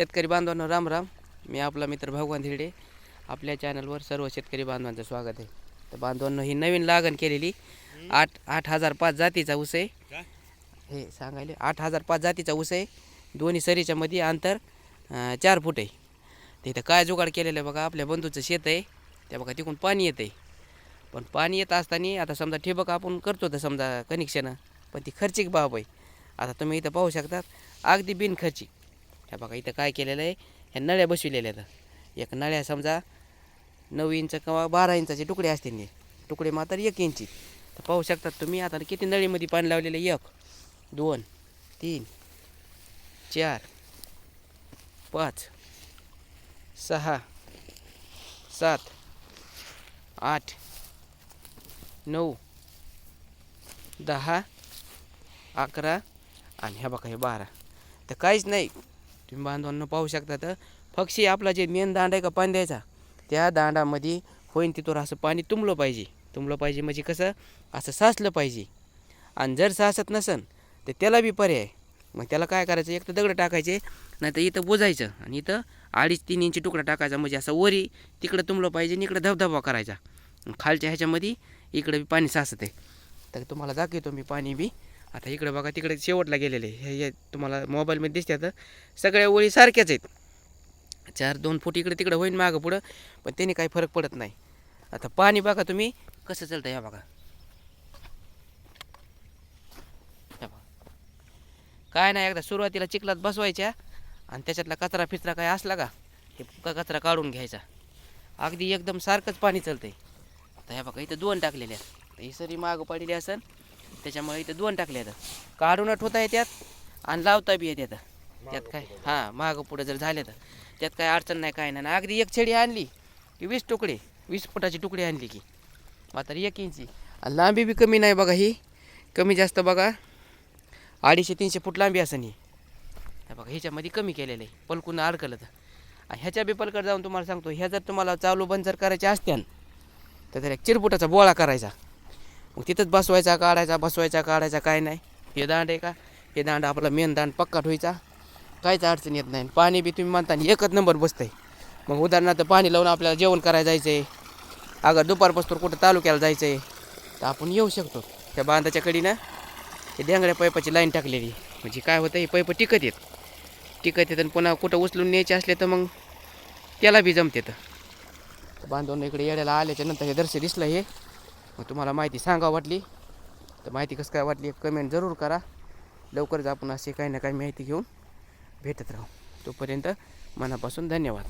शेतकरी बांधवांनो राम राम. मी आपला मित्र भगवान धिरडे आपल्या चॅनलवर सर्व शेतकरी बांधवांचं स्वागत आहे. तर बांधवांनो ही नवीन लागण केलेली आठ आठ हजार पाच जातीचा ऊस आहे. हे सांगायले आठ हजार पाच जातीचा ऊस आहे. दोन्ही सरीच्या मध्ये अंतर चार फूट आहे. तर इथं काय जुगाड केलेलं आहे बघा आपल्या बंधूचं शेत आहे. त्या बघा तिकडून पाणी येतं आहे पण पाणी येत असताना आता समजा ठिबक आपण करतो तर समजा कनेक्शन पण ती खर्चिक बाब आहे. आता तुम्ही इथं पाहू शकतात अगदी बिनखर्चिक. ह्या बघा इथं काय केलेलं आहे? ह्या नळ्या बसविलेल्या आहेत. एक नळ्या समजा नऊ इंच किंवा बारा इंचाचे तुकडे असतील ते तुकडे मात्र एक इंची तर पाहू शकतात तुम्ही आता किती नळीमध्ये पाणी लावलेलं आहे? एक दोन तीन चार पाच सहा सात आठ नऊ दहा अकरा आणि ह्या बघा हे बारा. तर काहीच नाही. तुम्ही बांधवांना पाहू शकता तर पक्षी आपला जे मेन दांड आहे का पाणी द्यायचा त्या दांडामध्ये होईन तिथवर असं पाणी तुंबलं पाहिजे. तुंबलं पाहिजे म्हणजे कसं? असं साचलं पाहिजे. आणि जर साचत नसन तर त्याला बी पर्याय. मग त्याला काय करायचं? एक तर दगड टाकायचे नाही तर इथं बोजायचं. आणि इथं अडीच तीन इंची तुकडा टाकायचा म्हणजे असं वरी तिकडं तुंबलं पाहिजे आणि इकडं धबधबा करायचा. खालच्या ह्याच्यामध्ये इकडं बी पाणी साचत आहे तर तुम्हाला दाखवतो मी पाणी बी. आता इकडं बघा तिकडे शेवटला गेलेले हे हे तुम्हाला मोबाईलमध्ये दिसतात सगळ्या ओळी सारख्याच आहेत. चार दोन फूट इकडे तिकडं होईन मागं पुढं पण त्याने काही फरक पडत नाही. आता पाणी बघा तुम्ही कसं चालतं ह्या बघा. ह्या बघा. काय नाही एकदा सुरुवातीला चिखलात बसवायच्या आणि त्याच्यातला कचरा फिचरा काय असला का ते कचरा काढून घ्यायचा. अगदी एकदम सारखंच पाणी चालतंय. आता ह्या बघा इथं दोन टाकलेल्या तर ही सरी मागं पडलेली असेल त्याच्यामुळे इथं दोन टाकले आहेत. काढून ठेवता येतात आणि लावता बी येतात त्यात काय? हां मागं पुढं जर झाले तर. त्यात काय अडचण नाही काय नाही. अगदी एक छडी आणली की वीस तुकडे वीस फुटाची तुकडे आणली की. मात्र एक इंची. आणि लांबी बी कमी नाही बघा ही. कमी जास्त बघा. अडीचशे तीनशे फूट लांबी असेल ही हे बघा ह्याच्यामध्ये कमी केलेलं आहे. पलकून अडकलं तर. आणि ह्याच्या बी पलकड जाऊन तुम्हाला सांगतो ह्या जर तुम्हाला चालू बंद जर करायचे असत्यान तर त्याला एक चिरपुटाचा बोळा करायचा. मग तिथंच बसवायचा काढायचा बसवायचा काढायचा काय नाही. हे दांड आहे का? हे दांड आपला मेन दांड पक्का ठेवायचा काहीच अडचण येत नाही. पाणी बी तुम्ही म्हणता एकच नंबर बसतंय. मग उदाहरणार्थ पाणी लावून आपल्याला जेवण करायला जायचं आहे अगर दुपारपासून कुठं तालुक्याला जायचं आहे तर आपण येऊ शकतो. त्या बांधाच्या कडीनं हे देंगड्या पाईपाची लाईन टाकलेली. म्हणजे काय होतं हे पैप टिकत येत टिकत येत आणि पुन्हा कुठं उचलून न्यायचे असले तर मग त्याला बी जमते तर. बांधून इकडे येड्याला आल्याच्यानंतर हे दर्शन दिसलं हे. मग तुम्हाला माहिती सांगा वाटली? तर माहिती कसं काय वाटली कमेंट जरूर करा. लवकरच आपण असे काही ना काही माहिती घेऊन भेटत राहू. तोपर्यंत मनापासून धन्यवाद.